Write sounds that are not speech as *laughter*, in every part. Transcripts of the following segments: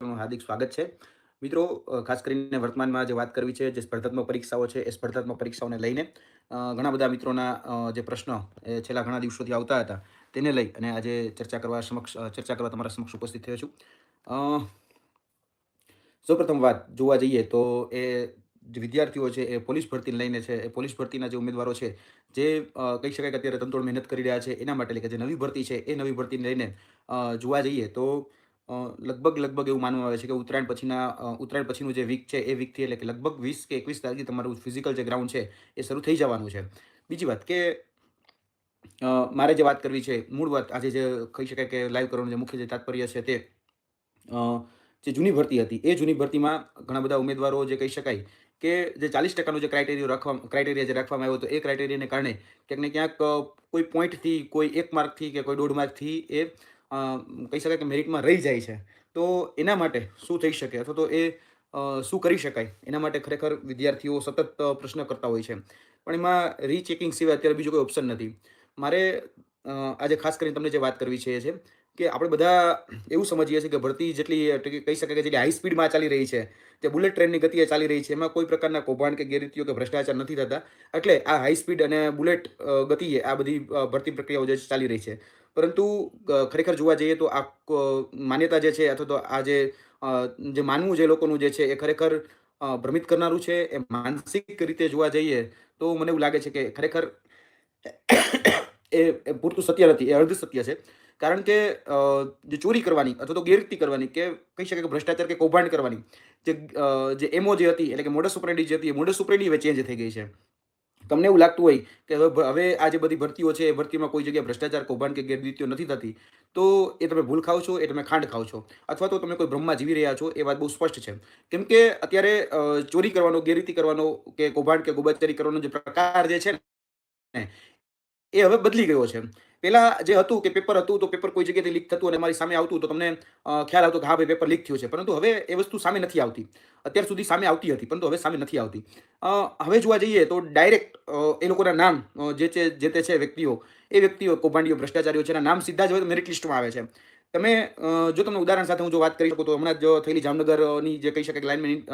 હાર્દિક સ્વાગત છે. મિત્રો ખાસ કરીને વર્તમાનમાં જે વાત કરવી છે, જે સ્પર્ધાત્મક પરીક્ષાઓ છે, એ સ્પર્ધાત્મક પરીક્ષાઓને લઈને ઘણા બધા મિત્રોના જે પ્રશ્નો, એ છેલ્લા ઘણા દિવસોથી આવતા હતા, તેને લઈ અને આજે ચર્ચા કરવા સમક્ષ ચર્ચા કરવા તમારા સમક્ષ ઉપસ્થિત થયો છું. સૌપ્રથમ વાત જોવા જઈએ તો એ વિદ્યાર્થીઓ છે, એ પોલીસ ભરતીને લઈને છે, એ પોલીસ ભરતીના જે ઉમેદવારો છે, જે કહી શકાય કે અત્યારે તંતોડ મહેનત કરી રહ્યા છે, એના માટે એટલે કે જે નવી ભરતી છે, એ નવી ભરતીને લઈને જોવા જઈએ તો લગભગ લગભગ એવું માનવામાં આવે છે કે ઉત્તરાયણ પછીના ઉત્તરાયણ પછીનું જે વીક છે, એ વીકથી એટલે કે લગભગ વીસ કે એકવીસ તારીખે તમારું ફિઝિકલ જે ગ્રાઉન્ડ છે, એ શરૂ થઈ જવાનું છે. બીજી વાત કે મારે જે વાત કરવી છે, મૂળ વાત આજે જે કહી શકાય કે લાઈવ કરવાનું જે મુખ્ય જે તાત્પર્ય છે તે જે જૂની ભરતી હતી, એ જૂની ભરતીમાં ઘણા બધા ઉમેદવારો જે કહી શકાય કે જે ચાલીસ ટકાનો જે ક્રાઇટેરિયો રાખવા ક્રાઇટેરિયા જે રાખવામાં આવ્યો હતો, એ ક્રાઇટેરિયાને કારણે ક્યાંક ને ક્યાંક કોઈ પોઈન્ટથી કોઈ એક માર્કથી કે કોઈ દોઢ માર્કથી એ કહી શકાય કે મેરિટમાં રહી જાય છે. તો એના માટે શું થઈ શકે? અથવા તો એ શું કરી શકાય? એના માટે ખરેખર વિદ્યાર્થીઓ સતત પ્રશ્ન કરતા હોય છે. પણ એમાં રીચેકિંગ સિવાય અત્યારે બીજો કોઈ ઓપ્શન નથી. મારે આજે ખાસ કરીને તમને જે વાત કરવી છે એ છે કે આપણે બધા એવું સમજીએ છીએ કે ભરતી જેટલી કહી શકાય કે જેટલી હાઈ સ્પીડમાં ચાલી રહી છે, જે બુલેટ ટ્રેનની ગતિએ ચાલી રહી છે, એમાં કોઈ પ્રકારના કૌભાંડ કે ગેરરીતિઓ કે ભ્રષ્ટાચાર નથી થતા. એટલે આ હાઈ સ્પીડ અને બુલેટ ગતિએ આ બધી ભરતી પ્રક્રિયાઓ જે ચાલી રહી છે. પરંતુ ખરેખર જોવા જઈએ તો આ માન્યતા જે છે અથવા તો આ જે જે માનવું જે લોકોનું જે છે એ ખરેખર ભ્રમિત કરનારું છે. એ માનસિક રીતે જોવા જઈએ તો મને એવું લાગે છે કે ખરેખર એ પૂરતું સત્ય નથી, એ અર્ધ સત્ય છે. કારણ કે જે ચોરી કરવાની અથવા તો ગેરરીતિ કરવાની કે કહી શકાય કે ભ્રષ્ટાચાર કે કૌભાંડ કરવાની જે જે એમો જે હતી એટલે કે મોડસ ઓપરેન્ડી જે હતી એ મોડસ ઓપરેન્ડી હવે ચેન્જ થઈ ગઈ છે. તમને એવું લાગતું હોય કે હવે હવે આ જે બધી ભરતીઓ છે, એ ભરતીમાં કોઈ જગ્યાએ ભ્રષ્ટાચાર, કૌભાંડ કે ગેરરીતિઓ નથી થતી, તો એ તમે ભૂલ ખાઓ છો, એ તમે ખાંડ ખાઓ છો. અથવા તો તમે કોઈ ભ્રમમાં જીવી રહ્યા છો, એ વાત બહુ સ્પષ્ટ છે. કેમ કે અત્યારે ચોરી કરવાનો, ગેરરીતિ કરવાનો કે કૌભાંડ કે ગોબાચારી કરવાનો જે પ્રકાર જે છે ને, એ હવે બદલી ગયો છે. પેલા જે હતું કે પેપર હતું તો પેપર કોઈ જગ્યાએથી લીક થતું અને અમારી સામે આવતું તો તમને ખ્યાલ આવતો કે હા ભાઈ પેપર લીક થયું છે. પરંતુ હવે એ વસ્તુ સામે નથી આવતી. અત્યાર સુધી સામે આવતી હતી, પરંતુ હવે સામે નથી આવતી. હવે જોવા જઈએ તો ડાયરેક્ટ એ લોકોના નામ જે છે, જે તે છે વ્યક્તિઓ, એ વ્યક્તિઓ, કૌભાંડીઓ, ભ્રષ્ટાચારીઓ છે, એના નામ સીધા જ હવે મેરિટ લિસ્ટમાં આવે છે. તમે જો તમને ઉદાહરણ સાથે હું જો વાત કરી શકું તો હમણાં જ થયેલી જામનગરની જે કહી શકાય લાઇનમેન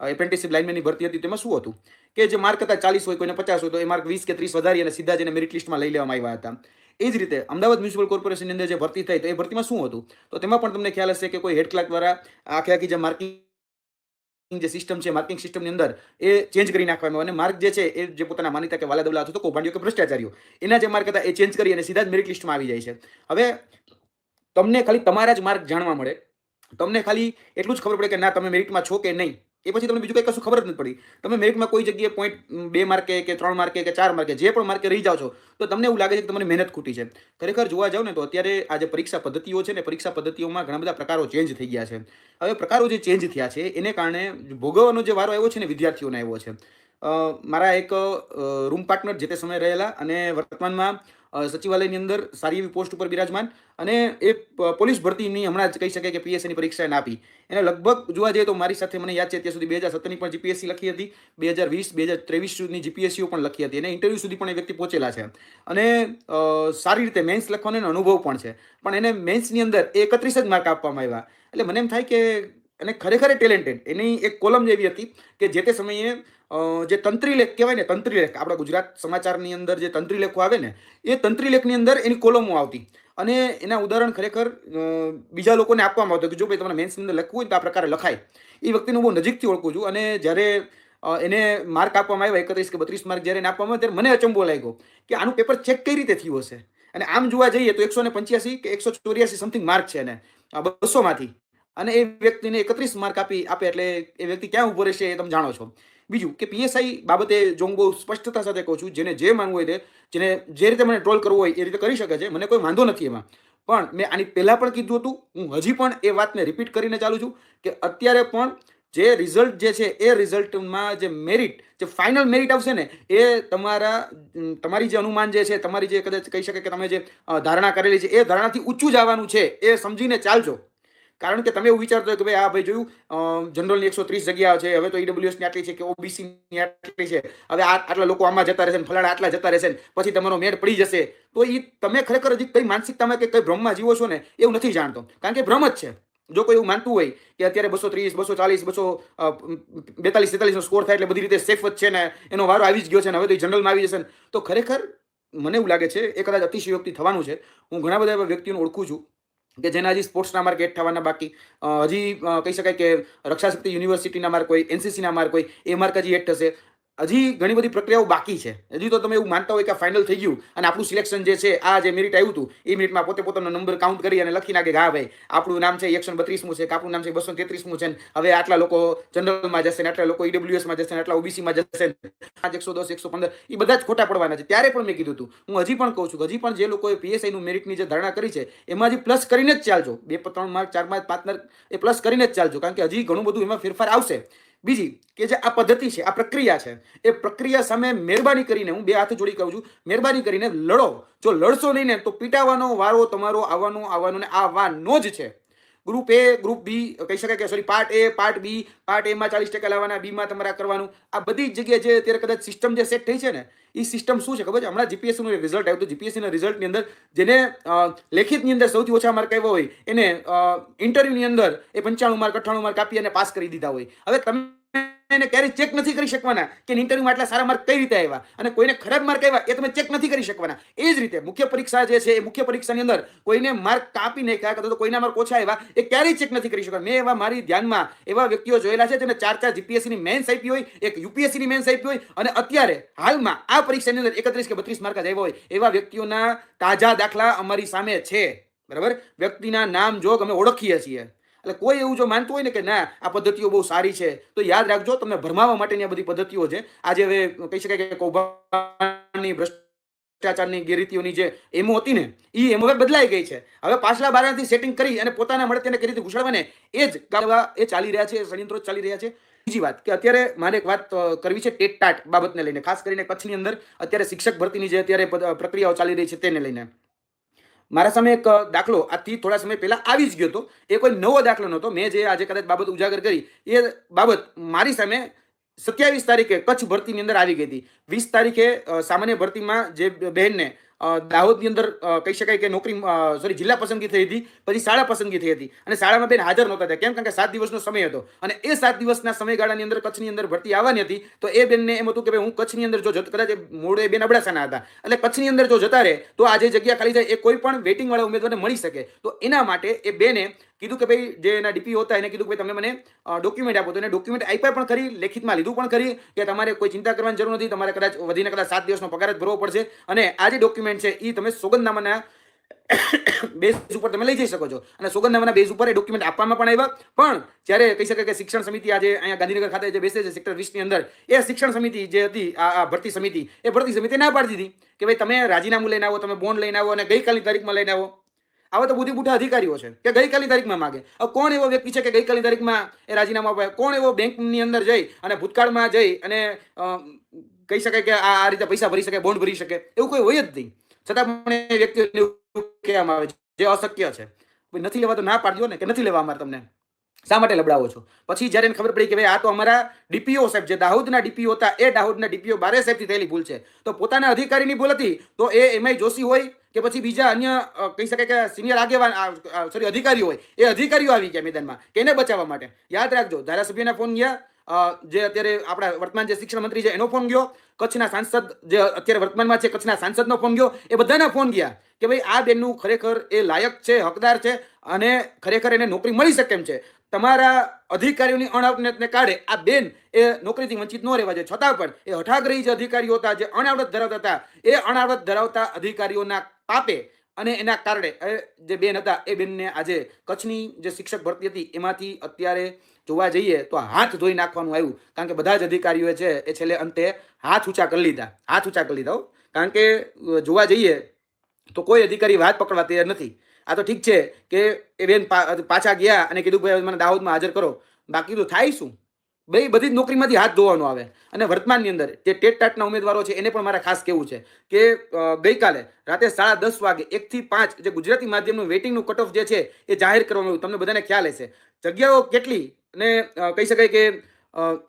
એપ્રેન્ટિસશીપ લાઇનમેનની ભરતી હતી તેમાં શું હતું? કે જે માર્ક હતા ચાલીસ હોય, કોઈને પચાસ હોય તો એ માર્ક વીસ કે ત્રીસ વધારી અને સીધા જ એને મેરિટ લિસ્ટમાં લઈ લેવામાં આવ્યા હતા. એ જ રીતે અમદાવાદ મ્યુનિસિપલ કોર્પોરેશનની અંદર જે ભરતી થઈ તો એ ભરતીમાં શું હતું? તો તેમાં પણ તમને ખ્યાલ હશે કે કોઈ હેડ ક્લાર્ક દ્વારા આખે આખી જે માર્કિંગ જે સિસ્ટમ છે, માર્કિંગ સિસ્ટમની અંદર એ ચેન્જ કરી નાખવામાં અને માર્ક જે છે એ જે પોતાના માનીતા કે વાલાદવલા અથવા તો કૌભાંડીઓ કે ભ્રષ્ટાચારીઓ, એના જે માર્ક હતા એ ચેન્જ કરી અને સીધા જ મેરિટ લિસ્ટમાં આવી જાય છે. હવે તમને ખાલી તમારા જ માર્ક જાણવા મળે. તમને ખાલી એટલું જ ખબર પડે કે ના, તમે મેરિટમાં છો કે નહીં. એ પછી તમને બીજું કંઈ કશું ખબર જ નથી પડી. તમે મેરિટમાં કોઈ જગ્યાએ પોઈન્ટ બે માર્કે કે ત્રણ માર્કે કે ચાર માર્કે જે પણ માર્કે રહી જાઓ છો, તો તમને એવું લાગે છે કે તમને મહેનત ખૂટી છે. ખરેખર જોવા જાવ ને તો અત્યારે આ જે પરીક્ષા પદ્ધતિઓ છે ને, પરીક્ષા પદ્ધતિઓમાં ઘણા બધા પ્રકારો ચેન્જ થઈ ગયા છે. હવે પ્રકારો જે ચેન્જ થયા છે, એને કારણે ભોગવવાનો જે વારો આવ્યો છે ને, વિદ્યાર્થીઓને આવ્યો છે. મારા એક રૂમ પાર્ટનર જે તે સમયે રહેલા અને વર્તમાનમાં સચિવાલયની અંદર સારી એવી પોસ્ટ ઉપર બિરાજમાન અને એ પોલીસ ભરતીની હમણાં જ કહી શકાય કે પીએસસીની પરીક્ષા એને આપી. એને લગભગ જોવા જઈએ તો મારી સાથે મને યાદ છે ત્યાં સુધી બે હજાર સત્તરની પણ જીપીએસસી લખી હતી, બે હજાર વીસ, બે હજાર ત્રેવીસ સુધીની જીપીએસસીઓ પણ લખી હતી અને ઇન્ટરવ્યૂ સુધી પણ એ વ્યક્તિ પહોંચેલા છે. અને સારી રીતે મેન્સ લખવાનો એનો અનુભવ પણ છે. પણ એને મેન્સની અંદર એકત્રીસ જ માર્ક આપવામાં આવ્યા. એટલે મને એમ થાય કે અને ખરેખર ટેલેન્ટેડ એની એક કોલમ જેવી હતી કે જે તે સમયે જે તંત્રીલેખ કહેવાય ને, તંત્રીલેખ, આપણા ગુજરાત સમાચારની અંદર જે તંત્રી લેખો આવે ને, એ તંત્રીલેખની અંદર એની કોલમો આવતી. અને એના ઉદાહરણ ખરેખર બીજા લોકોને આપવામાં આવતું કે જો ભાઈ તમારે મેન્સની અંદર લખવું હોય તો આ પ્રકારે લખાય. એ વ્યક્તિને બહુ નજીકથી ઓળખું છું અને જ્યારે એને માર્ક આપવામાં આવ્યા એકત્રીસ કે બત્રીસ માર્ક જ્યારે એને આપવામાં આવ્યા, ત્યારે મને અચંબો લાગ્યો કે આનું પેપર ચેક કઈ રીતે થયું હશે? અને આમ જોવા જઈએ તો એકસો ને પંચ્યાસી કે એકસો ચોર્યાસી સમથિંગ માર્ક છે એને બસોમાંથી. અને એ વ્યક્તિને એકત્રીસ માર્ક આપી, આપે એટલે એ વ્યક્તિ ક્યાં ઊભો રહેશે એ તમે જાણો છો. બીજું કે પીએસઆઈ બાબતે જો હું બહુ સ્પષ્ટતા સાથે કહું છું, જેને જે માંગવું હોય તે, જેને જે રીતે મને ટ્રોલ કરવું હોય એ રીતે કરી શકે છે, મને કોઈ વાંધો નથી એમાં. પણ મેં આની પહેલાં પણ કીધું હતું, હું હજી પણ એ વાતને રિપીટ કરીને ચાલું છું કે અત્યારે પણ જે રિઝલ્ટ જે છે, એ રિઝલ્ટમાં જે મેરિટ જે ફાઇનલ મેરિટ આવશે ને, એ તમારા તમારી જે અનુમાન જે છે, તમારી જે કદાચ કહી શકે કે તમે જે ધારણા કરેલી છે, એ ધારણાથી ઊંચું જ આવવાનું છે, એ સમજીને ચાલજો. કારણ કે તમે એવું વિચારતો કે ભાઈ આ ભાઈ, જોયું જનરલની એકસો ત્રીસ જગ્યા છે, હવે તો ઈડબ્લ્યુએસની આટલી છે કે ઓબીસીની આટલી છે, હવે આટલા લોકો આમાં જતા રહેશે ફલાણા આટલા જતા રહેશે પછી તમારો મેળ પડી જશે. તો એ તમે ખરેખર હજી કઈ માનસિકતામાં કે કઈ ભ્રમમાં જીવો છો ને, એવું નથી જાણતો. કારણ કે ભ્રમ જ છે. જો કોઈ એવું માનતું હોય કે અત્યારે બસો ત્રીસ, બસો ચાલીસ, બસો બેતાલીસ, તેતાલીસનો સ્કોર થાય એટલે બધી રીતે સેફ જ છે ને, એનો વારો આવી જ ગયો છે ને, હવે તો જનરલમાં આવી જશે ને, તો ખરેખર મને એવું લાગે છે, એ કદાચ અતિશયોક્તિ થવાનું છે. હું ઘણા બધા એવા વ્યક્તિઓને ઓળખું છું કે જેના હજી સ્પોર્ટ્સના માર્ક એડ થવાના બાકી. હજી કહી શકાય કે રક્ષાશક્તિ યુનિવર્સિટીના માર્ક હોય, એનસીસીના માર્ક હોય, એ માર્ક હજી એડ થશે. હજી ઘણી બધી પ્રક્રિયાઓ બાકી છે. હજી તો તમે એવું માનતા હોય કે ફાઇનલ થઈ ગયું અને આપણું સિલેક્શન જે છે, આ જે મેરિટ આવ્યું હતું, એ મેરિટમાં પોતે પોતાનો નંબર કાઉન્ટ કરી અને લખી નાખે કે હા ભાઈ, આપણું નામ છે એકસો બત્રીસમું છે, કે આપણું નામ છે બસો તેત્રીસમું છે હવે આટલા લોકો જનરલમાં જશે ને આટલા લોકો ઈડબ્લ્યુએસમાં જશે ને આટલા ઓબીસીમાં જશે પાંચ, એકસો દસ, એકસો પંદર, એ બધા જ ખોટા પડવાના છે. ત્યારે પણ મેં કીધું હતું. હું હજી પણ કહું છું કે હજી પણ જે લોકોએ પીએસઆઈ નું મેરિટની જે ધારણા કરી છે, એમાં હજી પ્લસ કરીને જ ચાલજો. બે, ત્રણ માર્ક ચાર માર્ક પાંચ માર્ક એ પ્લસ કરીને જ ચાલજો. કારણ કે હજી ઘણું બધું એમાં ફેરફાર આવશે. બીજી કે જે આ પદ્ધતિ છે, આ પ્રક્રિયા છે, એ પ્રક્રિયા સામે મહેરબાની કરીને હું બે હાથ જોડી કહું છું, મહેરબાની કરીને લડો. જો લડશો નહીં ને, તો પીટાવાનો વારો તમારો આવવાનો આવવાનો ને આવવાનો જ છે. ગ્રુપ એ, ગ્રુપ બી, કહી શકાય કે sorry part A part B part એમાં ચાલીસ ટકા લાવવાના બીમાં તમારા કરવાનું. આ બધી જગ્યાએ જે અત્યારે કદાચ સિસ્ટમ જે સેટ થઈ છે ને એ સિસ્ટમ શું છે ખબર છે? હમણાં જીપીએસસી નું રિઝલ્ટ આવ્યું જીપીએસસી ના રિઝલ્ટની અંદર જેને લેખિતની અંદર સૌથી ઓછા માર્ક આવ્યા હોય, એને ઇન્ટરવ્યૂની અંદર એ પંચાણું માર્ક અઠ્ઠાણું માર્ક આપી અને પાસ કરી દીધા હોય. હવે તમે એને ક્યારેય ચેક નથી કરી શકવાના કે ઇન્ટરવ્યુમાં આટલા સારા માર્ક કઈ રીતે આવ્યા? અને કોઈને ખરાબ માર્ક આવ્યા એ તમે ચેક નથી કરી શકવાના. એ જ રીતે મુખ્ય પરીક્ષા જે છે એ મુખ્ય પરીક્ષાની અંદર કોઈને માર્ક કાપી નાખ્યા અથવા તો કોઈના માર્ક ઓછા આવ્યા એ ક્યારેય ચેક નથી કરી શકવાના. મેં એવા મારી ધ્યાનમાં એવા વ્યક્તિઓ જોયેલા છે જેને ચાર ચાર જીપીએસસી ની મેન્સ આપી હોય, એક યુપીએસસી ની મેન્સ આપી હોય અને અત્યારે હાલમાં આ પરીક્ષાની અંદર એકત્રીસ કે બત્રીસ માર્ક જ આવ્યા હોય એવા વ્યક્તિઓના તાજા દાખલા અમારી સામે છે. બરાબર? વ્યક્તિના નામ જોગ અમે ઓળખીએ છીએ. એટલે કોઈ એવું જો માનતું હોય ને કે ના, આ પદ્ધતિઓ બહુ સારી છે, તો યાદ રાખજો, તમને ભરમાવા માટેની આ બધી પદ્ધતિઓ છે. આજે હવે કહી શકાય કે કૌભાંડની, ભ્રષ્ટાચારની, ગેરરીતિઓની જે એમો હતી ને એ એમો હવે બદલાઈ ગઈ છે. હવે પાછલા બારણાથી સેટિંગ કરી અને પોતાના મળે તેને કઈ રીતે ઘુસાડવાને એ જ ગાળવા એ ચાલી રહ્યા છે, ષડયંત્રો ચાલી રહ્યા છે. બીજી વાત કે અત્યારે મારે એક વાત કરવી છે ટેટ ટાટ બાબતને લઈને, ખાસ કરીને કચ્છની અંદર અત્યારે શિક્ષક ભરતીની જે અત્યારે પ્રક્રિયાઓ ચાલી રહી છે તેને લઈને. મારા સામે એક દાખલો આજથી થોડા સમય પહેલા આવી જ ગયો હતો. એ કોઈ નવો દાખલો નહોતો. મેં જે આજે કદાચ બાબત ઉજાગર કરી, એ બાબત મારી સામે સત્યાવીસ તારીખે કચ્છ ભરતીની અંદર આવી ગઈ હતી. વીસ તારીખે સામાન્ય ભરતીમાં જે બહેનને દાહોદની અંદર કહી શકાય કે નોકરી સોરી જિલ્લા પસંદગી થઈ હતી, પછી શાળા પસંદગી થઈ હતી. અને શાળામાં બેન હાજર નહોતા થયા કેમ? કારણ કે સાત દિવસનો સમય હતો. અને એ સાત દિવસના સમયગાળાની અંદર કચ્છની અંદર ભરતી આવવાની હતી. તો એ બેનને એમ હતું કે ભાઈ, હું કચ્છની અંદર જો કદાચ મૂળ એ બેન અબડાસાના હતા. એટલે કચ્છની અંદર જો જતા રહે, તો આ જે જગ્યા ખાલી જાય, એ કોઈ પણ વેટિંગવાળા ઉમેદવારને મળી શકે. તો એના માટે એ બેને કીધું કે ભાઈ જે એના ડીપી હતા એને કીધું કે તમે મને ડોક્યુમેન્ટ આપો. તો એને ડોક્યુમેન્ટ આપ્યા પણ ખરી, લેખિતમાં લીધું પણ ખરી કે તમારે કોઈ ચિંતા કરવાની જરૂર નથી, તમારે કદાચ વધીને કદાચ સાત દિવસનો પગાર જ ભરવો પડશે. અને આ જે ડોક્યુમેન્ટ છે એ તમે સોગંદનામાના *coughs* બેઝ ઉપર તમે લઈ જઈ શકો છો. અને સોગંદનામાના બેઝ ઉપર એ ડોક્યુમેન્ટ આપવામાં પણ આવ્યા. પણ જ્યારે કહી શકાય કે શિક્ષણ સમિતિ આજે અહીંયા ગાંધીનગર ખાતે જે બેસે છે સેક્ટર વીસની અંદર, એ શિક્ષણ સમિતિ જે હતી, આ ભરતી સમિતિ, એ ભરતી સમિતિ ના પાડી દીધી કે ભાઈ તમે રાજીનામું લઈને આવો, તમે બોન્ડ લઈને આવો અને ગઈકાલની તારીખમાં લઈને આવો. આવા તો બુદ્ધિ બુઢા અધિકારીઓ છે, કે ગઈકાલની તારીખમાં માગે. કોણ એવો વ્યક્તિ છે કે ગઈકાલની તારીખમાં એ રાજીનામું આપે કોણ એવો બેંકની અંદર જઈ અને ભૂતકાળમાં જઈ અને કહી શકાય કે આ રીતે પૈસા ભરી શકે, બોન્ડ ભરી શકે, એવું કોઈ હોય જ નહીં. છતાં પણ એ વ્યક્તિઓને કહેવામાં આવે છે, જે અશક્ય છે. નથી લેવા તો ના પાડજો ને, કે નથી લેવા અમારે તમને? શા માટે લબડાવો છો? પછી જ્યારે એને ખબર પડી કે ભાઈ આ તો અમારા ડીપીઓ સાહેબ જે દાહોદના ડીપીઓ હતા, એ દાહોદના ડીપીઓ બારે સાહેબથી થયેલી ભૂલ છે. તો પોતાના અધિકારીની ભૂલ હતી, તો એ એમાંય જોશી હોય કે પછી બીજા અન્ય કહી શકાય કે સિનિયર આગેવાન સોરી અધિકારીઓ હોય, એ અધિકારીઓ આવી ગયા મેદાનમાં, કે એને બચાવવા માટે. યાદ રાખજો, ધારાસભ્યના ફોન ગયા જે અત્યારે આપણા વર્તમાન જે શિક્ષણ મંત્રી છે, એનો ફોન ગયો, કચ્છના સાંસદ જે અત્યારે વર્તમાનમાં છે, કચ્છના સાંસદનો ફોન ગયો, એ બધાના ફોન ગયા, કે ભાઈ આ બેનનું ખરેખર એ લાયક છે, હકદાર છે, અને ખરેખર એને નોકરી મળી શકે એમ છે. તમારા અધિકારીઓની અણઆવડતને કારણે આ બેન એ નોકરીથી વંચિત ન રહેવા જોઈએ. છતાં પણ એ હઠાગ્રહી જે અધિકારીઓ હતા, જે અણાવડત ધરાવતા હતા, એ અણાવડત ધરાવતા અધિકારીઓના પાપે અને એના કારણે જે બેન હતા, એ બેનને આજે કચ્છની જે શિક્ષક ભરતી હતી, એમાંથી અત્યારે જોવા જઈએ તો હાથ ધોઈ નાખવાનું આવ્યું. કારણ કે બધા જ અધિકારીઓ છે, એ છેલ્લે અંતે હાથ ઊંચા કરી લીધા. હાથ ઊંચા કરી લીધા કારણ કે જોવા જઈએ તો કોઈ અધિકારી વાત પકડવા તૈયાર નથી. આ તો ઠીક છે કે એ બેન પાછા ગયા અને કીધું, ભાઈ મને દાહોદમાં હાજર કરો. બાકી તો થાય શું? ભાઈ બધી જ નોકરીમાંથી હાથ ધોવાનો આવે. અને વર્તમાનની અંદર જે ટેટ ટાટના ઉમેદવારો છે, એને પણ મારે ખાસ કહેવું છે કે ગઈકાલે રાતે સાડા દસ વાગે એકથી પાંચ જે ગુજરાતી માધ્યમનું વેટિંગનું કટ ઓફ જે છે, એ જાહેર કરવામાં આવ્યું. તમને બધાને ખ્યાલ હશે. જગ્યાઓ કેટલી? અને કહી શકાય કે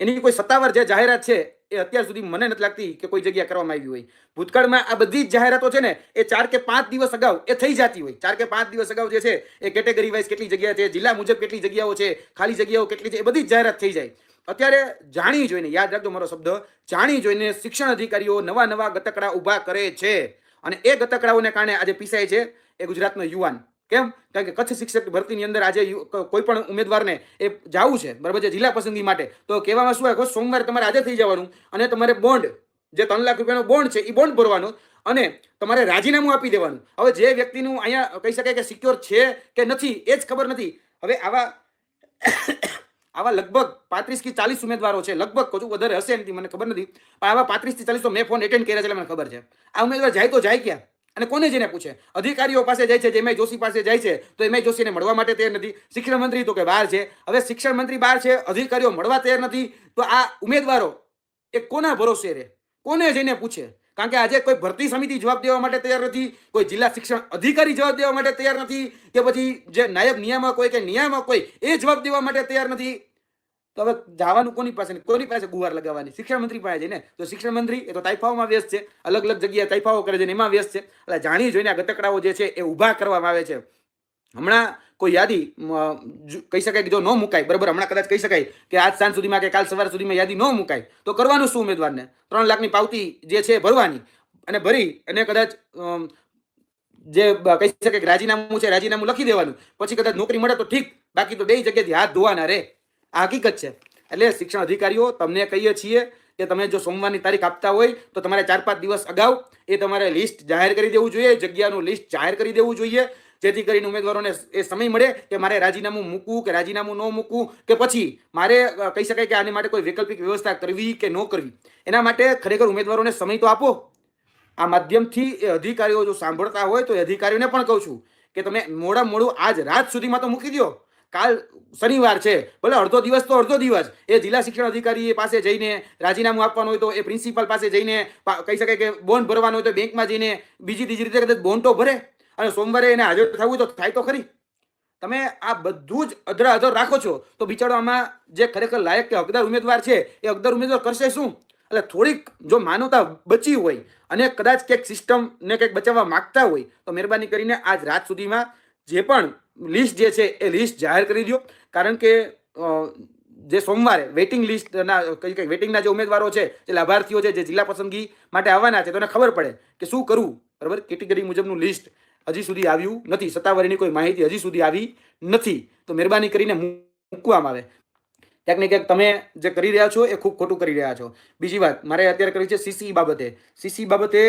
એની કોઈ સત્તાવાર જે જાહેરાત છે એ અત્યાર સુધી મને નથી લાગતી કે કોઈ જગ્યા કરવામાં આવી હોય. ભૂતકાળમાં આ બધી જ જાહેરાતો છે ને, એ ચાર કે પાંચ દિવસ અગાઉ એ થઈ જતી હોય. ચાર કે પાંચ દિવસ અગાઉ જે છે, એ કેટેગરી વાઇઝ કેટલી જગ્યા છે, જિલ્લા મુજબ કેટલી જગ્યાઓ છે, ખાલી જગ્યાઓ કેટલી છે, એ બધી જ જાહેરાત થઈ જાય. અત્યારે જાણી જોઈને, યાદ રાખજો મારો શબ્દ, જાણી જોઈને શિક્ષણ અધિકારીઓ નવા નવા ગતકડા ઊભા કરે છે. અને એ ગતકડાઓને કારણે આજે પીસાય છે એ ગુજરાતનો યુવાન. કેમ? કારણ કે કચ્છ શિક્ષક ભરતીની અંદર આજે કોઈ પણ ઉમેદવારને એ જવું છે, બરાબર છે, જિલ્લા પસંદગી માટે. તો કહેવામાં શું આવે સોમવારે તમારે આજે થઈ જવાનું અને તમારે બોન્ડ જે ત્રણ લાખ રૂપિયાનો બોન્ડ છે એ બોન્ડ ભરવાનો અને તમારે રાજીનામું આપી દેવાનું. હવે જે વ્યક્તિનું અહીંયા કહી શકાય કે સિક્યોર છે કે નથી, એ જ ખબર નથી. હવે આવા *coughs* આવા લગભગ પાંત્રીસથી ચાલીસ ઉમેદવારો છે, લગભગ કહું વધારે હશે એમથી મને ખબર નથી. પણ આવા પાંત્રીસથી ચાલીસ તો મેં ફોન એટેન્ડ કર્યા છે મને ખબર છે. આ ઉમેદવાર જાય તો જાય ક્યાં? અને કોને જઈને પૂછે? અધિકારીઓ પાસે જાય છે, જે એમઆઈ જોશી પાસે જાય છે, તો એમઆઈ જોશીને મળવા માટે તૈયાર નથી. શિક્ષણ મંત્રી તો કે બહાર છે. હવે શિક્ષણ મંત્રી બહાર છે, અધિકારીઓ મળવા તૈયાર નથી, તો આ ઉમેદવારો, એ કોના ભરોસે રહે? કોને જઈને પૂછે? કારણ કે આજે કોઈ ભરતી સમિતિ જવાબ દેવા માટે તૈયાર નથી, કોઈ જિલ્લા શિક્ષણ અધિકારી જવાબ દેવા માટે તૈયાર નથી, કે પછી જે નાયબ નિયામક હોય કે નિયામક હોય, એ જવાબ દેવા માટે તૈયાર નથી. તો હવે જવાનું કોની પાસે કોની પાસે ગુહાર લગાવવાની? શિક્ષણ મંત્રી પાસે જઈને? તો શિક્ષણ મંત્રી એ તો તાઇફાઓમાં વ્યસ્ત છે. અલગ અલગ જગ્યાએ તાઇફાઓ કરે છે એમાં વ્યસ્ત છે. એટલે જાણી જોઈને આ ગતકડાઓ જે છે એ ઊભા કરવામાં આવે છે. હમણાં કોઈ યાદી કહી શકાય કે જો ન મુકાય, બરાબર, હમણાં કદાચ કહી શકાય કે આજ સાંજ સુધીમાં કે કાલ સવાર સુધીમાં યાદી ન મુકાય, તો કરવાનું શું ઉમેદવારને? ત્રણ લાખની પાવતી જે છે ભરવાની અને ભરી અને કદાચ જે કહી શકે કે રાજીનામું છે રાજીનામું લખી દેવાનું. પછી કદાચ નોકરી મળે તો ઠીક, બાકી તો બે જગ્યાએથી હાથ ધોવાના રે. આ હકીકત છે. એટલે શિક્ષણ અધિકારીઓ, તમને કહીએ છીએ કે તમે જો સોમવારની તારીખ આપતા હોય, તો તમારે ચાર પાંચ દિવસ અગાઉ એ તમારે લિસ્ટ જાહેર કરી દેવું જોઈએ, જગ્યાનું લિસ્ટ જાહેર કરી દેવું જોઈએ, જેથી કરીને ઉમેદવારોને એ સમય મળે કે મારે રાજીનામું મૂકવું કે રાજીનામું ન મૂકવું, કે પછી મારે કહી શકાય કે આની માટે કોઈ વૈકલ્પિક વ્યવસ્થા કરવી કે ન કરવી. એના માટે ખરેખર ઉમેદવારોને સમય તો આપો. આ માધ્યમથી એ અધિકારીઓ જો સાંભળતા હોય તો એ અધિકારીઓને પણ કહું છું કે તમે મોડા મોડું આજ રાત સુધીમાં તો મૂકી દો કાલ શનિવાર છે. ભલે અડધો દિવસ તો અડધો દિવસ. એ જિલ્લા શિક્ષણ અધિકારી પાસે જઈને રાજીનામું આપવાનું હોય તો એ પ્રિન્સિપાલ પાસે જઈને કહી શકાય કે બોન્ડ ભરવાનો હોય તો બેંકમાં જઈને બીજી ત્રીજી રીતે કદાચ બોન્ડ તો ભરે અને સોમવારે એને હાજર થવું તો થાય તો ખરી. તમે આ બધું જ અધરા અધર રાખો છો તો બિચારો આમાં જે ખરેખર લાયક કે હકદાર ઉમેદવાર છે, એ હકદાર ઉમેદવાર કરશે શું? એટલે થોડીક જો માનવતા બચી હોય અને કદાચ ક્યાંક સિસ્ટમને કંઈક બચાવવા માગતા હોય તો મહેરબાની કરીને આજ રાત સુધીમાં જે પણ લિસ્ટ જે છે, એ લિસ્ટ જાહેર કરી દો કારણ કે જે સોમવારે વેઇટિંગ લિસ્ટના કઈ કઈ વેઇટિંગના જે ઉમેદવારો છે, જે લાભાર્થીઓ છે, જે જિલ્લા પસંદગી માટે આવવાના છે, તો ખબર પડે કે શું કરવું. બરાબર? કેટેગરી મુજબનું લિસ્ટ હજી સુધી આવ્યું નથી. સત્તાવારીની કોઈ માહિતી હજી સુધી આવી નથી. તો મહેરબાની કરીને મૂકવામાં આવે. ક્યાંક ને ક્યાંક તમે જે કરી રહ્યા છો એ ખૂબ ખોટું કરી રહ્યા છો. બીજી વાત, મારે અત્યારે કરવી છે સીસી બાબતે. સીસી બાબતે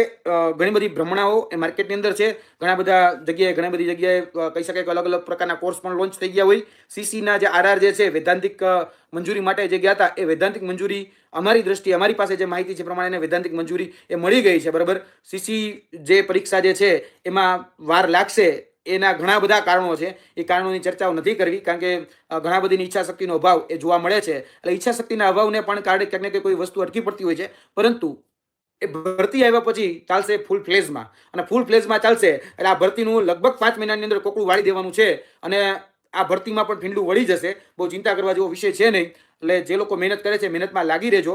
ઘણી બધી ભ્રમણાઓ એ માર્કેટની અંદર છે. ઘણા બધા જગ્યાએ, ઘણી બધી જગ્યાએ કહી શકાય કે અલગ અલગ પ્રકારના કોર્સ પણ લોન્ચ થઈ ગયા હોય. સીસીના જે આરઆર જે છે, વૈધાંતિક મંજૂરી માટે જે ગયા હતા, એ વૈધાંતિક મંજૂરી અમારી દ્રષ્ટિએ, અમારી પાસે જે માહિતી છે પ્રમાણે વૈધાંતિક મંજૂરી એ મળી ગઈ છે, બરાબર? સીસી જે પરીક્ષા જે છે, એમાં વાર લાગશે એના ઘણા બધા કારણો છે. એ કારણોની ચર્ચાઓ નથી કરવી, કારણ કે ઘણા બધીની ઈચ્છા શક્તિનો અભાવ એ જોવા મળે છે. એટલે ઈચ્છા શક્તિના અભાવને પણ કારણે ક્યાંક ને ક્યાંક કોઈ વસ્તુ અટકી પડતી હોય છે. પરંતુ એ ભરતી આવ્યા પછી ચાલશે ફૂલ ફ્લેઝમાં અને ફૂલ ફ્લેઝમાં ચાલશે એટલે આ ભરતીનું લગભગ પાંચ મહિનાની અંદર કોકડું વાળી દેવાનું છે. અને આ ભરતીમાં પણ ભીંડું વળી જશે. બહુ ચિંતા કરવા જેવો વિષય છે નહીં. એટલે જે લોકો મહેનત કરે છે, મહેનતમાં લાગી રહેજો.